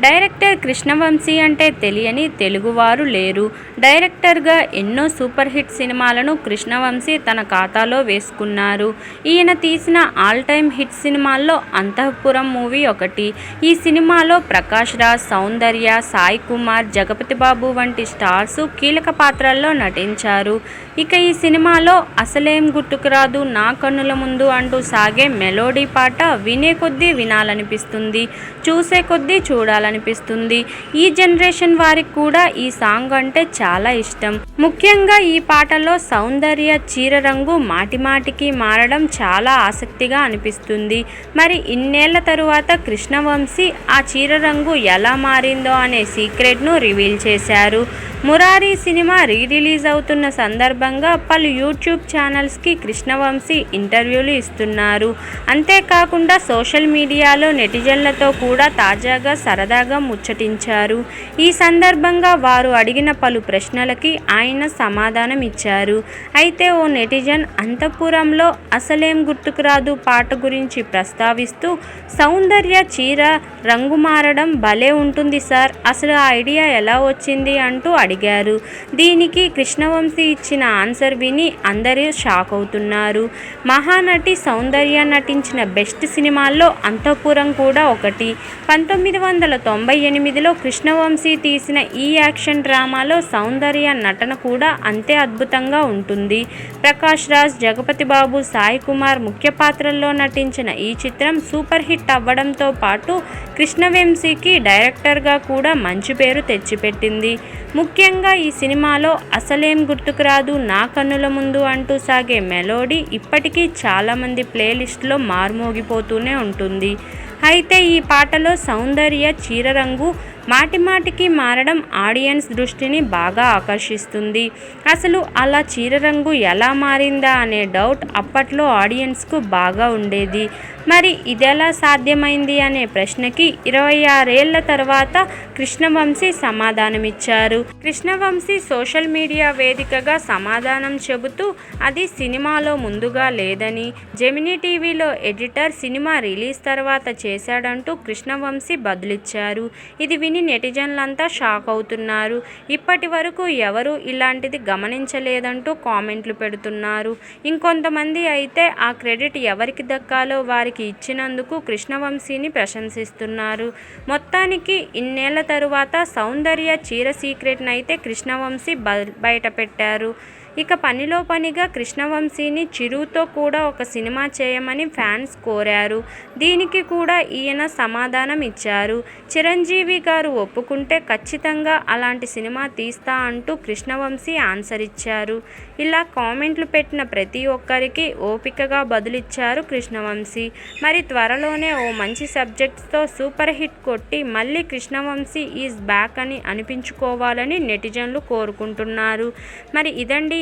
Director Krishna Vamsi అంటే తెలియని తెలుగువారు లేరు. డైరెక్టర్గా ఎన్నో సూపర్ హిట్ సినిమాలను కృష్ణవంశీ తన ఖాతాలో వేసుకున్నారు. ఈయన తీసిన ఆల్ టైమ్ హిట్ సినిమాల్లో అంతఃపురం మూవీ ఒకటి. ఈ సినిమాలో ప్రకాష్ రాజ్ సౌందర్య సాయి కుమార్ జగపతి బాబు వంటి స్టార్స్ కీలక పాత్రల్లో నటించారు. ఇక ఈ సినిమాలో అసలేం గుర్తుకురాదు నా కన్నుల ముందు అంటూ సాగే మెలోడీ పాట వినే కొద్దీ వినాలనిపిస్తుంది. చూసే కొద్దీ అనిపిస్తుంది. ఈ జనరేషన్ వారికి కూడా ఈ సాంగ్ అంటే చాలా ఇష్టం. ముఖ్యంగా ఈ పాటలో సౌందర్య చీర రంగు మాటిమాటికి మారడం చాలా ఆసక్తిగా అనిపిస్తుంది. మరి ఇన్నేళ్ళ తరువాత కృష్ణవంశీ ఆ చీర రంగు ఎలా మారిందో అనే సీక్రెట్ను రివీల్ చేశారు. మురారి సినిమా రీ రిలీజ్ అవుతున్న సందర్భంగా పలు యూట్యూబ్ ఛానల్స్కి కృష్ణవంశీ ఇంటర్వ్యూలు ఇస్తున్నారు. అంతేకాకుండా సోషల్ మీడియాలో నెటిజన్లతో కూడా తాజాగా సరదాగా ముచ్చటించారు. ఈ సందర్భంగా వారు అడిగిన పలు ప్రశ్నలకి ఆయన సమాధానం ఇచ్చారు అయితే ఓ నెటిజన్ అంతఃపురంలో అసలేం గుర్తుకురాదు పాట గురించి ప్రస్తావిస్తూ సౌందర్య చీర రంగు మారడం భలే ఉంటుంది సార్ అసలు ఆ ఐడియా ఎలా వచ్చింది అంటూ అడిగారు. దీనికి కృష్ణవంశీ ఇచ్చిన ఆన్సర్ విని అందరూ షాక్ అవుతున్నారు. మహానటి సౌందర్య నటించిన బెస్ట్ సినిమాల్లో అంతఃపురం కూడా ఒకటి. పంతొమ్మిది వందల తొంభై ఎనిమిదిలో కృష్ణవంశీ తీసిన ఈ యాక్షన్ డ్రామాలో సౌందర్య నటన కూడా అంతే అద్భుతంగా ఉంటుంది. ప్రకాష్ రాజ్ జగపతి బాబు సాయి కుమార్ ముఖ్య పాత్రల్లో నటించిన ఈ చిత్రం సూపర్ హిట్ అవ్వడంతో పాటు కృష్ణవంశీకి డైరెక్టర్గా కూడా మంచి పేరు తెచ్చిపెట్టింది. ముఖ్యంగా ఈ సినిమాలో అసలేం గుర్తుకురాదు నా కన్నుల ముందు అంటూ సాగే మెలోడీ ఇప్పటికీ చాలామంది ప్లేలిస్ట్లో మార్మోగిపోతూనే ఉంటుంది. అయితే ఈ పాటలో సౌందర్య చీర రంగు మాటిమాటికి మారడం ఆడియన్స్ దృష్టిని బాగా ఆకర్షిస్తుంది. అసలు అలా చీర రంగు ఎలా మారిందా అనే డౌట్ అప్పట్లో ఆడియన్స్కు బాగా ఉండేది. మరి ఇదెలా సాధ్యమైంది అనే ప్రశ్నకి ఇరవై ఆరేళ్ళ తర్వాత కృష్ణవంశీ సమాధానమిచ్చారు. కృష్ణవంశీ సోషల్ మీడియా వేదికగా సమాధానం చెబుతూ అది సినిమాలో ముందుగా లేదని జెమినీ టీవీలో ఎడిటర్ సినిమా రిలీజ్ తర్వాత చేశాడంటూ కృష్ణవంశీ బదులిచ్చారు. ఇది విని నెటిజన్లంతా షాక్ అవుతున్నారు. ఇప్పటి వరకు ఎవరు ఇలాంటిది గమనించలేదంటూ కామెంట్లు పెడుతున్నారు. ఇంకొంతమంది అయితే ఆ క్రెడిట్ ఎవరికి దక్కాలో వారికి ఇచ్చినందుకు కృష్ణవంశీని ప్రశంసిస్తున్నారు. మొత్తానికి ఇన్నేళ్ళ తరువాత సౌందర్య చీర సీక్రెట్నైతే కృష్ణవంశీ బ బయటపెట్టారు. ఇక పనిలో పనిగా కృష్ణవంశీని చిరుతో కూడా ఒక సినిమా చేయమని ఫ్యాన్స్ కోరారు. దీనికి కూడా ఈయన సమాధానం ఇచ్చారు. చిరంజీవి గారు ఒప్పుకుంటే ఖచ్చితంగా అలాంటి సినిమా తీస్తా అంటూ కృష్ణవంశీ ఆన్సర్ ఇచ్చారు. ఇలా కామెంట్లు పెట్టిన ప్రతి ఒక్కరికి ఓపికగా బదులిచ్చారు కృష్ణవంశీ. మరి త్వరలోనే ఓ మంచి సబ్జెక్ట్స్తో సూపర్ హిట్ కొట్టి మళ్ళీ కృష్ణవంశీ ఈజ్ బ్యాక్ అని అనిపించుకోవాలని నెటిజన్లు కోరుకుంటున్నారు. మరి ఇదండి